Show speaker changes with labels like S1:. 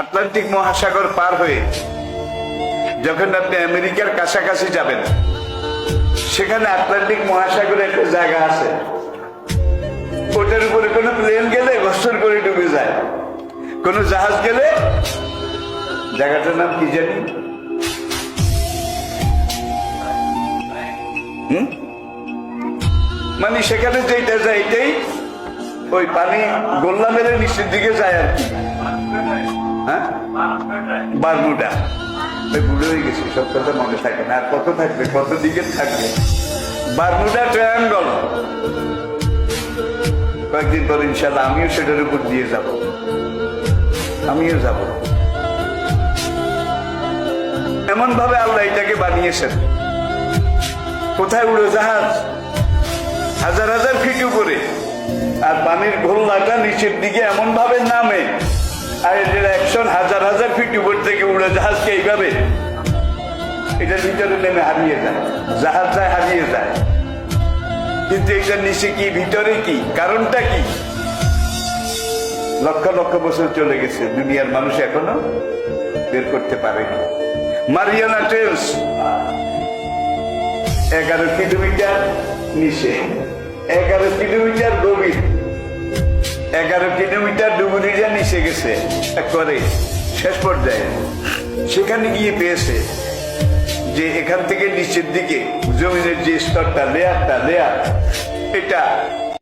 S1: Atlantic মহাসাগর পার হয়ে যখন আপনি আমেরিকার কাছাকাছি যাবেন, সেখানে আটলান্টিক মহাসাগরে একটা জায়গা আছে। ওটার উপরে কোনো প্লেন গেলে ঘর্ষণ করে ডুবে যায়। কোনো জাহাজ গেলে, জায়গাটার নাম কি জানি? মানে সেখানে যেটা যায় এটাই ওই পানি গোল্লা মেরে নিচের দিকে যায় আর কি। হ্যাঁ? ওই বুড়ো হয়ে গেছে, সব কথা মনে থাকে না। আর কত থাকবে? কত দিকে থাকবে? বারমুডা ট্রায়াঙ্গল কয়েকদিন পর ইনশাল্লাহ আমিও সেটার উপর দিয়ে যাব। আমিও যাব। এমন ভাবে আল্লাহ এটাকে বানিয়েছেন। কোথায় উড়ো আর পানির ঘোল্লাটা নিচের দিকে এমন ভাবে নামে। আর এটার অ্যাকশন হাজার হাজার ফিট উপর থেকে উড়ে জাহাজকে এইভাবে। এটার ভিতরে নেমে হারিয়ে যায় জাহাজ যায় হারিয়ে যায়। কিন্তু এটার নিচে কি, ভিতরে কি, কারণটা কি? লক্ষ লক্ষ বছর চলে গেছে, দুনিয়ার মানুষ এখনও বের করতে পারেনি। মারিয়ানা ট্রেন্স, এগারো কিলোমিটার নিচে, এগারো কিলোমিটার এগারো কিলোমিটার ডুবুরিটা নিচে গেছে করে শেষ পর্যায়ে। সেখানে গিয়ে পেয়েছে যে এখান থেকে নিচের দিকে, জমিনের যে স্তরটা লেয়ারটা লেয়ার এটা